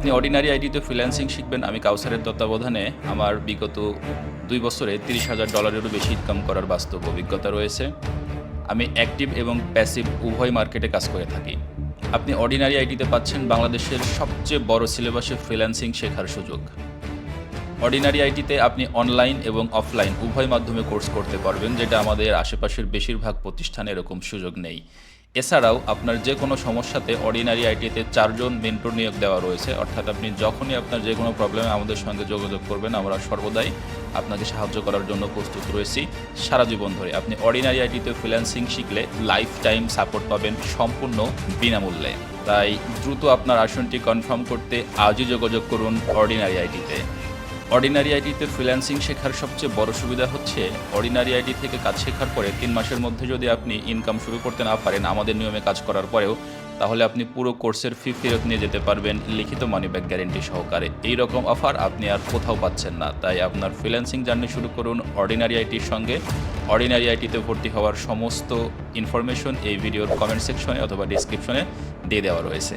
আপনি অর্ডিনারি আইডিতে ফ্রিল্যান্সিং শিখবেন, আমি কাউসারের তত্ত্বাবধানে আমার বিগত দুই বছরে তিরিশ হাজার ডলারেরও বেশি ইনকাম করার বাস্তব অভিজ্ঞতা রয়েছে। আমি অ্যাক্টিভ এবং প্যাসিভ উভয় মার্কেটে কাজ করে থাকি। আপনি অর্ডিনারি আইডিতে পাচ্ছেন বাংলাদেশের সবচেয়ে বড় সিলেবাসে ফ্রিল্যান্সিং শেখার সুযোগ। অর্ডিনারি আইটিতে আপনি অনলাইন এবং অফলাইন উভয় মাধ্যমে কোর্স করতে পারবেন, যেটা আমাদের আশেপাশের বেশিরভাগ প্রতিষ্ঠানে এরকম সুযোগ নেই। এছাড়াও আপনার যে কোনো সমস্যাতে অর্ডিনারি আইটিতে চারজন মেন্টর নিয়োগ দেওয়া রয়েছে। অর্থাৎ আপনি যখনই আপনার যে কোনো প্রবলেমে আমাদের সঙ্গে যোগাযোগ করবেন, আমরা সর্বদাই আপনাকে সাহায্য করার জন্য প্রস্তুত রয়েছি সারা জীবন ধরে। আপনি অর্ডিনারি আইটিতে ফ্রিল্যান্সিং শিখলে লাইফ টাইম সাপোর্ট পাবেন সম্পূর্ণ বিনামূল্যে। তাই দ্রুত আপনার আসনটি কনফার্ম করতে আজই যোগাযোগ করুন অর্ডিনারি আইটিতে অর্ডিনারি আইডিতে ফ্রিল্যান্সিং শেখার সবচেয়ে বড় সুবিধা হচ্ছে অর্ডিনারি আইডি থেকে কাজ শেখার পরে তিন মাসের মধ্যে যদি আপনি ইনকাম শুরু করতে না পারেন, আমাদের নিয়মে কাজ করার পরেও, তাহলে আপনি পুরো কোর্সের ফি ফেরত নিয়ে যেতে পারবেন লিখিত মানি ব্যাক গ্যারেন্টি সহকারে। এই রকম অফার আপনি আর কোথাও পাচ্ছেন না। তাই আপনার ফ্রিল্যান্সিং জার্নি শুরু করুন অর্ডিনারি আইটির সঙ্গে। অর্ডিনারি আইটিতে ভর্তি হওয়ার সমস্ত ইনফরমেশন এই ভিডিওর কমেন্ট সেকশনে অথবা ডিসক্রিপশনে দিয়ে দেওয়া রয়েছে।